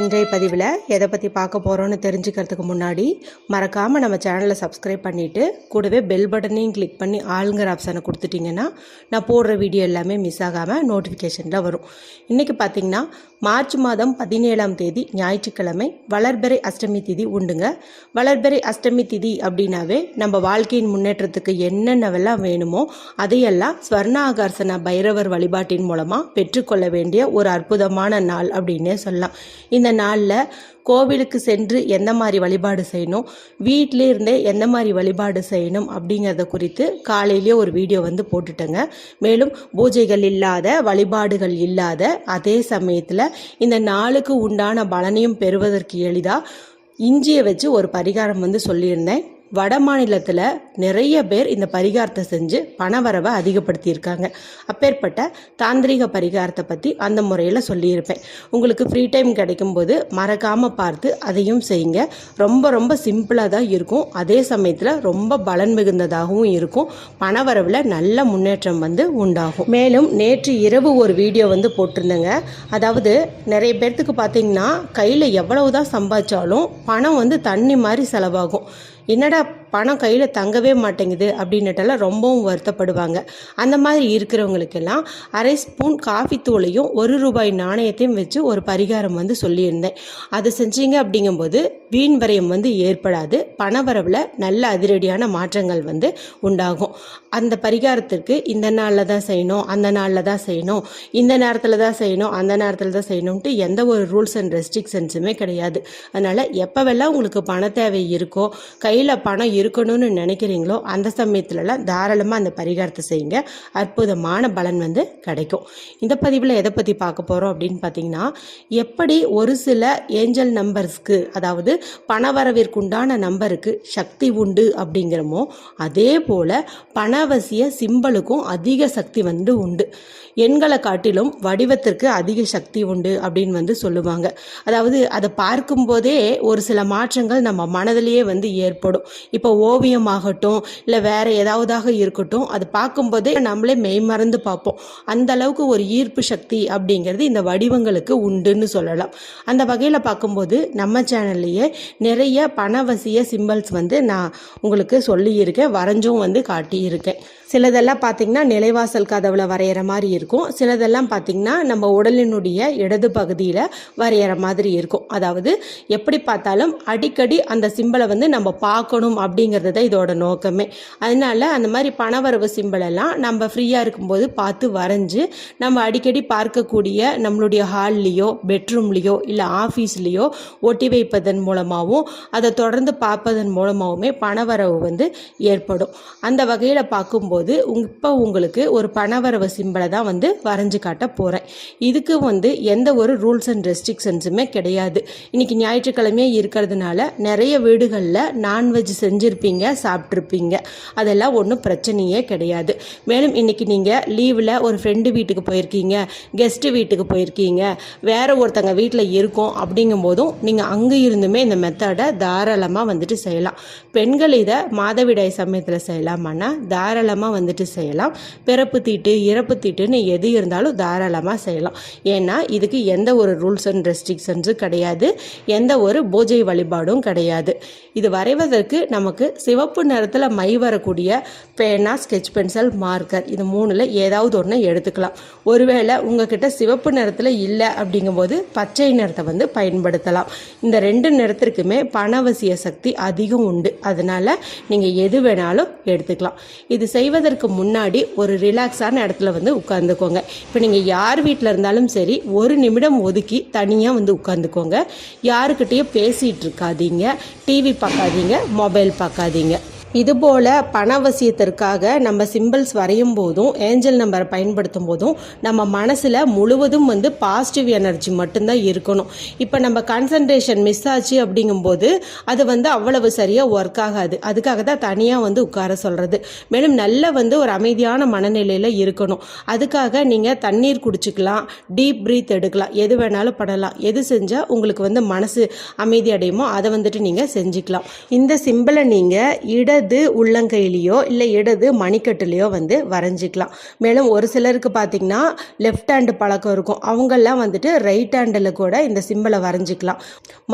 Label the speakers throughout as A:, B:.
A: இன்றைய பதிவில் எதை பற்றி பார்க்க போகிறோன்னு தெரிஞ்சுக்கிறதுக்கு முன்னாடி மறக்காமல் நம்ம சேனலை சப்ஸ்கிரைப் பண்ணிவிட்டு கூடவே பெல் பட்டனையும் கிளிக் பண்ணி ஆளுங்கிற ஆப்ஷனை கொடுத்துட்டிங்கன்னா நான் போடுற வீடியோ எல்லாமே மிஸ் ஆகாமல் நோட்டிஃபிகேஷனில் வரும். இன்றைக்கி பார்த்திங்கன்னா மார்ச் மாதம் பதினேழாம் தேதி ஞாயிற்றுக்கிழமை வளர்பிறை அஷ்டமி திதி உண்டுங்க. வளர்பிறை அஷ்டமி திதி அப்படின்னாவே நம்ம வாழ்க்கையின் முன்னேற்றத்துக்கு என்னென்னவெல்லாம் வேணுமோ அதையெல்லாம் ஸ்வர்ணாகர்ஷண பைரவர் வழிபாட்டின் மூலமாக பெற்றுக்கொள்ள வேண்டிய ஒரு அற்புதமான நாள் அப்படின்னே சொல்லலாம். இந்த இந்த நாளில் கோவிலுக்கு சென்று எந்த மாதிரி வழிபாடு செய்யணும் வீட்டிலே இருந்தே எந்த மாதிரி வழிபாடு செய்யணும் அப்படிங்கிறத குறித்து காலையிலேயே ஒரு வீடியோ வந்து போட்டுட்டேங்க. மேலும் பூஜைகள் இல்லாத வழிபாடுகள் இல்லாத அதே சமயத்தில் இந்த நாளுக்கு உண்டான பலனையும் பெறுவதற்கு எளிதாக இஞ்சியை வச்சு ஒரு பரிகாரம் வந்து சொல்லியிருந்தேன். வட மாநிலத்தில் நிறைய பேர் இந்த பரிகாரத்தை செஞ்சு பணவரவை அதிகப்படுத்தியிருக்காங்க. அப்பேற்பட்ட தாந்திரிக பரிகாரத்தை பற்றி அந்த முறையில் சொல்லியிருப்பேன். உங்களுக்கு ஃப்ரீ டைம் கிடைக்கும் போது மறக்காமல் பார்த்து அதையும் செய்யுங்க. ரொம்ப ரொம்ப சிம்பிளாக தான் இருக்கும். அதே சமயத்தில் ரொம்ப பலன் மிகுந்ததாகவும் இருக்கும். பணவரவில் நல்ல முன்னேற்றம் வந்து உண்டாகும். மேலும் நேற்று இரவு ஒரு வீடியோ வந்து போட்டிருந்தேங்க. அதாவது நிறைய பேர்த்துக்கு பார்த்தீங்கன்னா கையில் எவ்வளவு தான் சம்பாதிச்சாலும் பணம் வந்து தண்ணி மாதிரி செலவாகும். என்னடா பணம் கையில் தங்கவே மாட்டேங்குது அப்படின்னுட்டெல்லாம் ரொம்பவும் வருத்தப்படுவாங்க. அந்த மாதிரி இருக்கிறவங்களுக்கெல்லாம் அரை ஸ்பூன் காஃபி தூளையும் ஒரு ரூபாய் நாணயத்தையும் வச்சு ஒரு பரிகாரம் வந்து சொல்லியிருந்தேன். அதை செஞ்சீங்க அப்படிங்கும்போது வீண் வரையம் வந்து ஏற்படாது. பணவரவில் நல்ல அதிரடியான மாற்றங்கள் வந்து உண்டாகும். அந்த பரிகாரத்திற்கு இந்த நாளில் தான் செய்யணும் அந்த நாளில் தான் செய்யணும் இந்த நேரத்தில் தான் செய்யணும் அந்த நேரத்தில் தான் செய்யணும்ட்டு எந்த ஒரு ரூல்ஸ் அண்ட் ரெஸ்ட்ரிக்ஷன்ஸுமே கிடையாது. அதனால் எப்போவெல்லாம் உங்களுக்கு பண தேவை இருக்கோ கை கையில் பணம் இருக்கணும்னு நினைக்கிறீங்களோ அந்த சமயத்துலலாம் தாராளமாக அந்த பரிகாரத்தை செய்யுங்க. அற்புதமான பலன் வந்து கிடைக்கும். இந்த பதிவில் எதை பற்றி பார்க்க போகிறோம் அப்படின்னு பார்த்தீங்கன்னா எப்படி ஒரு சில ஏஞ்சல் நம்பர்ஸ்க்கு அதாவது பணவரவிற்குண்டான நம்பருக்கு சக்தி உண்டு அப்படிங்கிறமோ அதே போல் பணவசிய சிம்பலுக்கும் அதிக சக்தி வந்து உண்டு. எண்களை காட்டிலும் வடிவத்திற்கு அதிக சக்தி உண்டு அப்படின்னு வந்து சொல்லுவாங்க. அதாவது அதை பார்க்கும்போதே ஒரு சில மாற்றங்கள் நம்ம மனதிலேயே வந்து ஏற்படும். இப்போ ஓவியமாகட்டும் இல்லை வேற ஏதாவதாக இருக்கட்டும் அது பார்க்கும்போதே நம்மளே மெய்மறந்து பார்ப்போம். அந்த அளவுக்கு ஒரு ஈர்ப்பு சக்தி அப்படிங்கிறது இந்த வடிவங்களுக்கு உண்டுன்னு சொல்லலாம். அந்த வகையில் பார்க்கும்போது நம்ம சேனல்லையே நிறைய பணவசிய சிம்பிள்ஸ் வந்து நான் உங்களுக்கு சொல்லியிருக்கேன் வரைஞ்சும் வந்து காட்டியிருக்கேன். சிலதெல்லாம் பார்த்தீங்கன்னா நிலைவாசல் கதவுல வரைகிற மாதிரி இருக்கும். சிலதெல்லாம் பார்த்தீங்கன்னா நம்ம உடலினுடைய இடது பகுதியில் வரைகிற மாதிரி இருக்கும். அதாவது எப்படி பார்த்தாலும் அடிக்கடி அந்த சிம்பிளை வந்து நம்ம பார்க்கணும் அப்படிங்கிறது தான் இதோட நோக்கமே. அதனால அந்த மாதிரி பணவரவு சிம்பிளெல்லாம் நம்ம ஃப்ரீயாக இருக்கும்போது பார்த்து வரைஞ்சி நம்ம அடிக்கடி பார்க்கக்கூடிய நம்மளுடைய ஹால்லேயோ பெட்ரூம்லேயோ இல்லை ஆஃபீஸ்லேயோ ஒட்டி வைப்பதன் மூலமாகவும் அதை தொடர்ந்து பார்ப்பதன் மூலமாகவுமே பணவரவு வந்து ஏற்படும். அந்த வகையில் பார்க்கும்போது இப்போ உங்களுக்கு ஒரு பணவரவு சிம்பிளை தான் வந்து வரைஞ்சு காட்ட போகிறேன் இதுக்கு வந்து எந்த ஒரு ரூல்ஸ் அண்ட் ரெஸ்ட்ரிக்ஷன்ஸுமே கிடையாது. இன்றைக்கி ஞாயிற்றுக்கிழமையே இருக்கிறதுனால நிறைய வீடுகளில் நான் நான்வெஜ் செஞ்சுருப்பீங்க சாப்பிட்ருப்பீங்க அதெல்லாம் ஒன்றும் பிரச்சனையே கிடையாது. மேலும் இன்றைக்கி நீங்கள் லீவில் ஒரு ஃப்ரெண்டு வீட்டுக்கு போயிருக்கீங்க கெஸ்ட்டு வீட்டுக்கு போயிருக்கீங்க வேறு ஒருத்தங்க வீட்டில் இருக்கோம் அப்படிங்கும் போதும் நீங்கள் அங்கே இருந்துமே இந்த மெத்தடை தாராளமாக வந்துட்டு செய்யலாம். பெண்கள் இதை மாதவிடாய் சமயத்தில் செய்யலாமான்னா தாராளமாக வந்துட்டு செய்யலாம். பிறப்பு தீட்டு இறப்பு தீட்டுன்னு எது இருந்தாலும் தாராளமாக செய்யலாம். ஏன்னா இதுக்கு எந்த ஒரு ரூல்ஸ் அண்ட் ரெஸ்ட்ரிக்ஷன்ஸும் கிடையாது. எந்த ஒரு பூஜை வழிபாடும் கிடையாது. இது வரைவதற்கு நமக்கு சிவப்பு நிறத்தில் மை வரக்கூடிய பேனா ஸ்கெட்ச் பென்சில் மார்க்கர் இது மூணில் ஏதாவது ஒன்று எடுத்துக்கலாம். ஒருவேளை உங்ககிட்ட சிவப்பு நிறத்தில் இல்லை அப்படிங்கும்போது பச்சை நிறத்தை வந்து பயன்படுத்தலாம். இந்த ரெண்டு நிறத்திற்குமே பணவசிய சக்தி அதிகம் உண்டு. அதனால் நீங்கள் எது வேணாலும் எடுத்துக்கலாம். இது செய்வதற்கு முன்னாடி ஒரு ரிலாக்ஸான இடத்துல வந்து உட்காந்துக்கோங்க இப்போ நீங்கள் யார் வீட்டில் இருந்தாலும் சரி ஒரு நிமிடம் ஒதுக்கி தனியாக வந்து உட்காந்துக்கோங்க யாருக்கிட்டேயும் பேசிகிட்டு இருக்காதீங்க. டிவி பார்க்காதீங்க. மொபைல் பார்க்காதீங்க. இதுபோல் பணவசியத்திற்காக நம்ம சிம்பிள்ஸ் வரையும் போதும் ஏஞ்சல் நம்பரை பயன்படுத்தும் போதும் நம்ம மனசில் முழுவதும் வந்து பாசிட்டிவ் எனர்ஜி மட்டும்தான் இருக்கணும். இப்போ நம்ம கான்சன்ட்ரேஷன் மிஸ் ஆச்சு அப்படிங்கும்போது அது வந்து அவ்வளவு சரியாக ஒர்க் ஆகாது. அதுக்காக தான் தனியாக வந்து உட்கார சொல்கிறது மேலும் நல்ல வந்து ஒரு அமைதியான மனநிலையில் இருக்கணும். அதுக்காக நீங்கள் தண்ணீர் குடிச்சுக்கலாம் டீப் ப்ரீத் எடுக்கலாம். எது வேணாலும் பண்ணலாம். எது செஞ்சால் உங்களுக்கு வந்து மனசு அமைதி அடையுமோ அதை வந்துட்டு நீங்கள் செஞ்சுக்கலாம். இந்த சிம்பிளை நீங்கள் இடது இடது உள்ளங்கையிலையோ இல்லை இடது மணிக்கட்டுலேயோ வந்து வரைஞ்சிக்கலாம். மேலும் ஒரு சிலருக்கு பார்த்திங்கன்னா லெஃப்ட் ஹேண்டு பழக்கம் இருக்கும். அவங்கெல்லாம் வந்துட்டு ரைட் ஹேண்டில் கூட இந்த சிம்பிளை வரைஞ்சிக்கலாம்.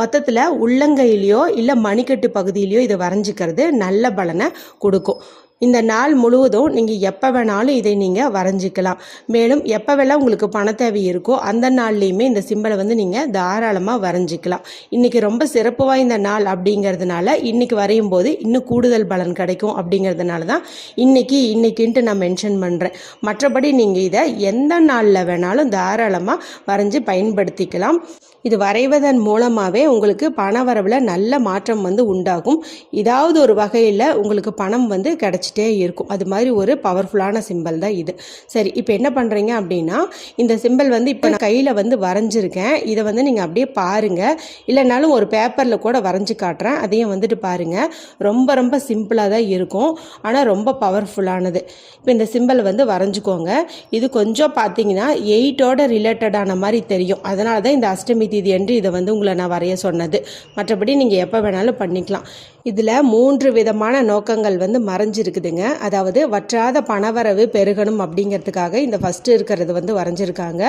A: மொத்தத்தில் உள்ளங்கையிலையோ இல்லை மணிக்கட்டு பகுதியிலையோ இதை வரைஞ்சிக்கிறது நல்ல பலனை கொடுக்கும். இந்த நாள் முழுவதும் நீங்கள் எப்போ வேணாலும் இதை நீங்கள் வரைஞ்சிக்கலாம். மேலும் எப்போ வேணால் உங்களுக்கு பண தேவை இருக்கோ அந்த நாள்லேயுமே இந்த சிம்பிளை வந்து நீங்கள் தாராளமாக வரைஞ்சிக்கலாம். இன்றைக்கி ரொம்ப சிறப்பு வாய்ந்த நாள் அப்படிங்கிறதுனால இன்றைக்கி வரையும் போது இன்னும் கூடுதல் பலன் கிடைக்கும் அப்படிங்கிறதுனால தான் இன்றைக்கி இன்றைக்கின்ட்டு நான் மென்ஷன் பண்ணுறேன் மற்றபடி நீங்கள் இதை எந்த நாளில் வேணாலும் தாராளமாக வரைஞ்சி பயன்படுத்திக்கலாம். இது வரைவதன் மூலமாகவே உங்களுக்கு பண வரவில் நல்ல மாற்றம் வந்து உண்டாகும். ஏதாவது ஒரு வகையில் உங்களுக்கு பணம் வந்து கிடச்சிட்டே இருக்கும். அது மாதிரி ஒரு பவர்ஃபுல்லான சிம்பிள் தான் இது. சரி இப்போ என்ன பண்ணுறீங்க அப்படின்னா இந்த சிம்பிள் வந்து இப்போ நான் கையில் வந்து வரைஞ்சிருக்கேன். இதை வந்து நீங்கள் அப்படியே பாருங்கள் இல்லைனாலும் ஒரு பேப்பரில் கூட வரைஞ்சி காட்டுறேன். அதையும் வந்துட்டு பாருங்கள் ரொம்ப ரொம்ப சிம்பிளாக தான் இருக்கும். ஆனால் ரொம்ப பவர்ஃபுல்லானது இப்போ இந்த சிம்பிள் வந்து வரைஞ்சிக்கோங்க. இது கொஞ்சம் பார்த்தீங்கன்னா எயிட்டோட ரிலேட்டடான மாதிரி தெரியும். அதனால தான் இந்த அஷ்டமி தீதி என்று இதை வந்து உங்களை நான் வரைய சொன்னது. மற்றபடி நீங்கள் எப்போ வேணாலும் பண்ணிக்கலாம். இதில் மூன்று விதமான நோக்கங்கள் வந்து மறைஞ்சிருக்குதுங்க. அதாவது வற்றாத பணவரவு பெருகணும் அப்படிங்கிறதுக்காக இந்த ஃபஸ்ட்டு இருக்கிறது வந்து வரைஞ்சிருக்காங்க.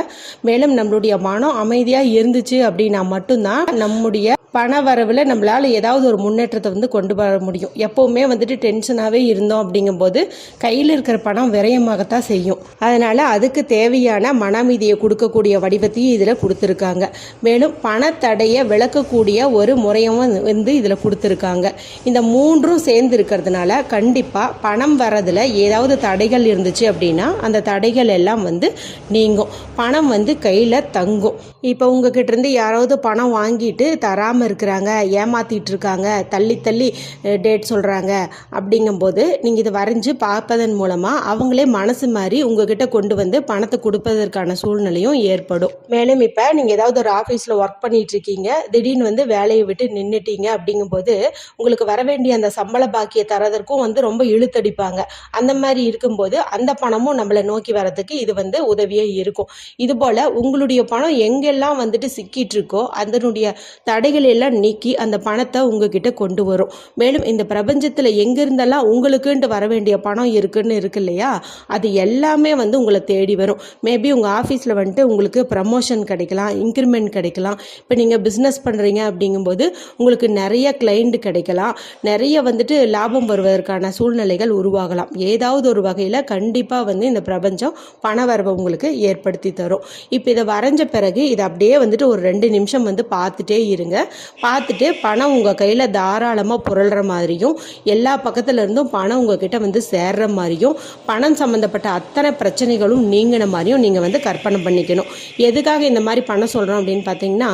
A: மேலும் நம்மளுடைய மனம் அமைதியாக இருந்துச்சு அப்படின்னா மட்டும்தான் நம்முடைய பண வரவில் நம்மளால் ஏதாவது ஒரு முன்னேற்றத்தை வந்து கொண்டு வர முடியும். எப்போவுமே வந்துட்டு டென்ஷனாகவே இருந்தோம் அப்படிங்கும்போது கையில் இருக்கிற பணம் விரயமாகத்தான் செய்யும். அதனால் அதுக்கு தேவையான மன அமைதியை கொடுக்கக்கூடிய வடிவத்தையும் இதில் கொடுத்துருக்காங்க. மேலும் பணத்தடையை விளக்கக்கூடிய ஒரு முறையும் வந்து இதில் கொடுத்துருக்காங்க. இந்த மூன்றும் சேர்ந்து இருக்கிறதுனால கண்டிப்பாக பணம் வரதில் ஏதாவது தடைகள் இருந்துச்சு அப்படின்னா அந்த தடைகள் எல்லாம் வந்து நீங்கும். பணம் வந்து கையில் தங்கும். இப்போ உங்ககிட்ட இருந்து யாராவது பணம் வாங்கிட்டு தராமல் இருக்கிறாங்க ஏமாற்றிட்டு இருக்காங்க தள்ளி தள்ளி டேட் சொல்கிறாங்க அப்படிங்கும்போது நீங்கள் இதை வரைஞ்சி பார்ப்பதன் மூலமாக அவங்களே மனசு மாதிரி உங்ககிட்ட கொண்டு வந்து பணத்தை கொடுப்பதற்கான சூழ்நிலையும் ஏற்படும். மேலும் இப்போ நீங்கள் ஏதாவது ஒரு ஆஃபீஸில் ஒர்க் பண்ணிட்டு இருக்கீங்க திடீர்னு வந்து வேலையை விட்டு நின்றுட்டீங்க அப்படிங்கும்போது உங்களுக்கு வர வேண்டிய அந்த சம்பள பாக்கியை தரதற்கும் வந்து ரொம்ப இழுத்தடிப்பாங்க. அந்த மாதிரி இருக்கும்போது அந்த பணமும் நம்மளை நோக்கி வரதுக்கு இது வந்து உதவியாக இருக்கும். இது போல் உங்களுடைய பணம் எங்கெல்லாம் வந்துட்டு சிக்கிட்டு இருக்கோ அதனுடைய தடைகள் எல்லாம் நீக்கி அந்த பணத்தை உங்ககிட்ட கொண்டு வரும். மேலும் இந்த பிரபஞ்சத்தில் எங்கிருந்தெல்லாம் உங்களுக்குன்ட்டு வர வேண்டிய பணம் இருக்குன்னு இருக்கு இல்லையா? அது எல்லாமே வந்து உங்களை தேடி வரும். மேபி உங்கள் ஆஃபீஸில் வந்துட்டு உங்களுக்கு ப்ரமோஷன் கிடைக்கலாம் இன்க்ரிமெண்ட் கிடைக்கலாம். இப்போ நீங்கள் பிஸ்னஸ் பண்ணுறீங்க அப்படிங்கும்போது உங்களுக்கு நிறைய கிளைண்ட் கிடைக்கலாம். நிறைய வந்துட்டு லாபம் வருவதற்கான சூழ்நிலைகள் உருவாகலாம். ஏதாவது ஒரு வகையில் கண்டிப்பாக வந்து இந்த பிரபஞ்சம் பண வரவை உங்களுக்கு ஏற்படுத்தி தரும். இப்போ இதை வரைஞ்ச பிறகு இதை அப்படியே வந்துட்டு ஒரு ரெண்டு நிமிஷம் வந்து பார்த்துட்டே இருங்க. பார்த்துட்டு பணம் உங்கள் கையில் தாராளமாக புரள்கிற மாதிரியும் எல்லா பக்கத்துலேருந்தும் பணம் உங்ககிட்ட வந்து சேர்ற மாதிரியும் பணம் சம்மந்தப்பட்ட அத்தனை பிரச்சனைகளும் நீங்கின மாதிரியும் நீங்கள் வந்து கற்பனை பண்ணிக்கணும். எதுக்காக இந்த மாதிரி பணம் சொல்கிறோம் அப்படின்னு பார்த்தீங்கன்னா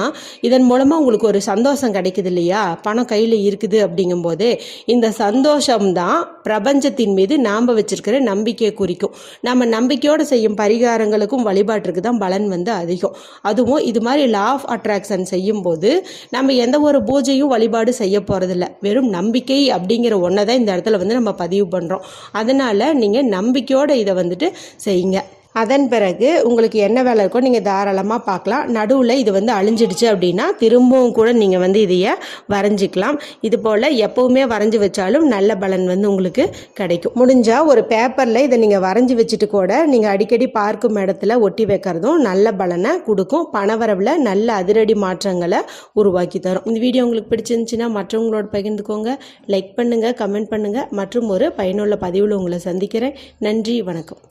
A: இதன் மூலமாக உங்களுக்கு ஒரு சந்தோஷம் கிடைக்குது இல்லையா? பணம் கையில் இருக்குது அப்படிங்கும்போது இந்த சந்தோஷம்தான் பிரபஞ்சத்தின் மீது நாம் வச்சிருக்கிற நம்பிக்கையை குறிக்கும். நம்ம நம்பிக்கையோடு செய்யும் பரிகாரங்களுக்கும் வழிபாட்டிற்கு தான் பலன் வந்து அதிகம். அதுவும் இது மாதிரி லா ஆஃப் அட்ராக்ஷன் செய்யும்போது நம்ம எந்த ஒரு பூஜையும் வழிபாடு செய்ய போகிறதில்ல வெறும் நம்பிக்கை அப்படிங்கிற ஒன்றை தான் இந்த இடத்துல வந்து நம்ம பதிவு பண்ணுறோம் அதனால் நீங்கள் நம்பிக்கையோடு இதை வந்துட்டு செய்யுங்க. அதன் பிறகு உங்களுக்கு என்ன வேலை இருக்கோ நீங்கள் தாராளமாக பார்க்கலாம். நடுவில் இது வந்து அழிஞ்சிடுச்சு அப்படின்னா திரும்பவும் கூட நீங்கள் வந்து இதைய வரைஞ்சிக்கலாம். இது போல் எப்போவுமே வரைஞ்சி வச்சாலும் நல்ல பலன் வந்து உங்களுக்கு கிடைக்கும். முடிஞ்சால் ஒரு பேப்பரில் இதை நீங்கள் வரைஞ்சி வச்சுட்டு கூட நீங்கள் அடிக்கடி பார்க்கும் இடத்துல ஒட்டி வைக்கிறதும் நல்ல பலனை கொடுக்கும். பணவரவில் நல்ல அதிரடி மாற்றங்களை உருவாக்கி தரும். இந்த வீடியோ உங்களுக்கு பிடிச்சிருந்துச்சுன்னா மற்றவங்களோட பகிர்ந்துக்கோங்க. லைக் பண்ணுங்கள் கமெண்ட் பண்ணுங்கள் மற்றும் ஒரு பயனுள்ள பதிவில் உங்களை சந்திக்கிறேன். நன்றி வணக்கம்.